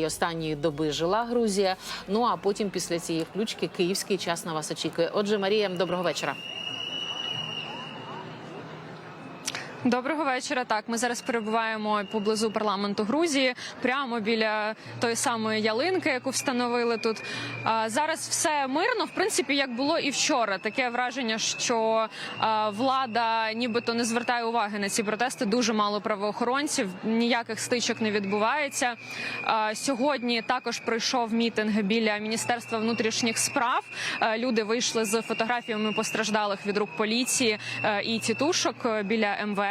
цієї останньої доби жила Грузія. Ну а потім після цієї включки київський час на вас очікує. Отже, Марія, доброго вечора. Доброго вечора. Так, ми зараз перебуваємо поблизу парламенту Грузії, прямо біля тої самої ялинки, яку встановили тут. Зараз все мирно, в принципі, як було і вчора. Таке враження, що влада нібито не звертає уваги на ці протести. Дуже мало правоохоронців, ніяких стичок не відбувається. Сьогодні також пройшов мітинг біля міністерства внутрішніх справ. Люди вийшли з фотографіями постраждалих від рук поліції і тітушок біля МВС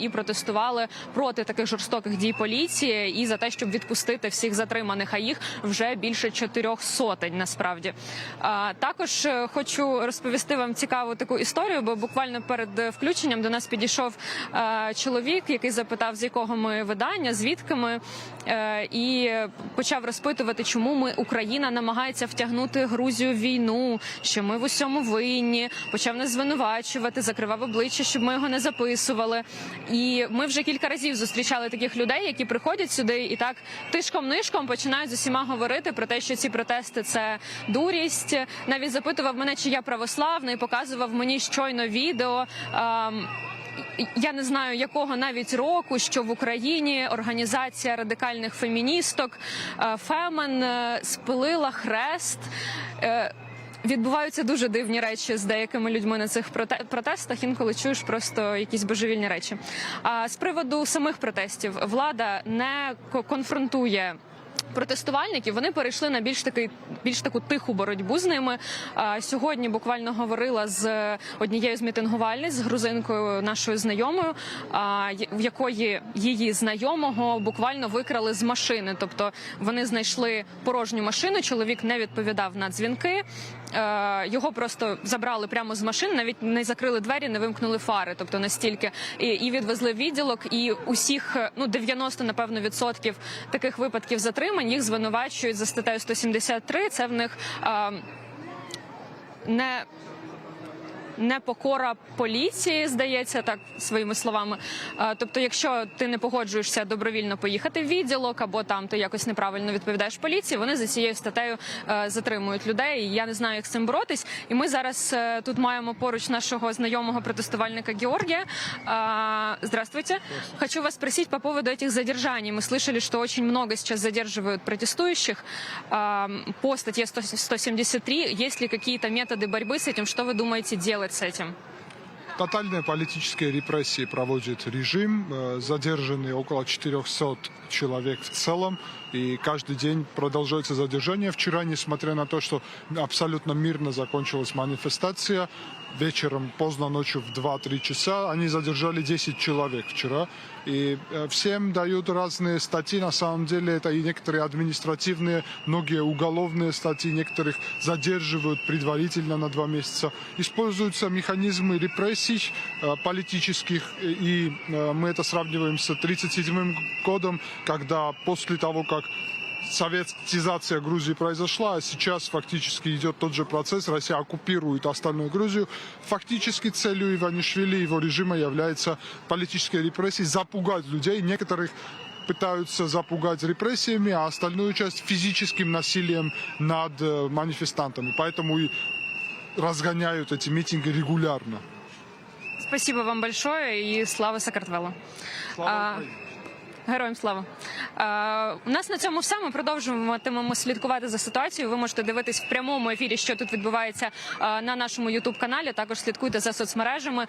і протестували проти таких жорстоких дій поліції і за те, щоб відпустити всіх затриманих. А їх вже більше чотирьох сотень. Насправді також е, хочу розповісти вам цікаву таку історію, бо буквально перед включенням до нас підійшов е, чоловік, який запитав, з якого ми видання, звідки ми, е, і почав розпитувати, чому ми Україна намагається втягнути Грузію в війну, що ми в усьому винні. Почав нас звинувачувати, закривав обличчя, щоб ми його не записували. І ми вже кілька разів зустрічали таких людей, які приходять сюди і так тишком-нишком починають з усіма говорити про те, що ці протести це дурість. Навіть запитував мене, чи я православний, показував мені щойно відео. ем, я не знаю якого навіть року, що в Україні організація радикальних феміністок е, Фемен е, спилила хрест. Відбуваються дуже дивні речі з деякими людьми на цих проте- протестах. Інколи чуєш просто якісь божевільні речі. А з приводу самих протестів влада не ко- конфронтує. Протестувальників вони перейшли на більш такий більш таку тиху боротьбу з ними. А, сьогодні буквально говорила з однією з мітингувальниць з грузинкою нашою знайомою, а, в якої її знайомого буквально викрали з машини. Тобто вони знайшли порожню машину. Чоловік не відповідав на дзвінки. Е, Його просто забрали прямо з машин, навіть не закрили двері, не вимкнули фари. Тобто настільки і, і відвезли в відділок. І усіх е, ну 90, напевно відсотків таких випадків затримань їх звинувачують за статтею 173. Це в них е, не непокора поліції, здається, так своїми словами. Е, Тобто, якщо ти не погоджуєшся добровільно поїхати в відділок, або там ти якось неправильно відповідаєш поліції, вони за цією статтею е, затримують людей. І Я не знаю, як з цим боротись. І ми зараз е, тут маємо поруч нашого знайомого протестувальника Георгия. А, Здравствуйте. Хочу вас спросить по поводу этих задержаний. Мы слышали, что очень много сейчас задерживают протестующих а, по статье 100 173. Есть ли какие-то методы борьбы с этим? Что вы думаете делать С этим? Тотальные политические репрессии проводит режим. Э, Задержаны около 400 человек в целом. И каждый день продолжается задержание. Вчера, несмотря на то, что абсолютно мирно закончилась манифестация, вечером, поздно ночью в 2-3 часа, они задержали 10 человек вчера. И э, всем дают разные статьи. На самом деле это и некоторые административные, многие уголовные статьи. Некоторых задерживают предварительно на два месяца. Используются механизмы репрессий э, политических. И э, мы это сравниваем с 1937 годом, когда после того, как советизация Грузии произошла, а сейчас фактически идет тот же процесс. Россия оккупирует остальную Грузию. Фактически целью Иванишвили и его режима является политические репрессии, запугать людей. Некоторых пытаются запугать репрессиями, а остальную часть физическим насилием над э, манифестантами. Поэтому и разгоняют эти митинги регулярно. Спасибо вам большое и слава Сакартвелу. Слава Героям слава. Е, у нас на цьому все. Ми продовжуватимемо слідкувати за ситуацією. Ви можете дивитись в прямому ефірі, що тут відбувається е, на нашому ютуб каналі. Також слідкуйте за соцмережами.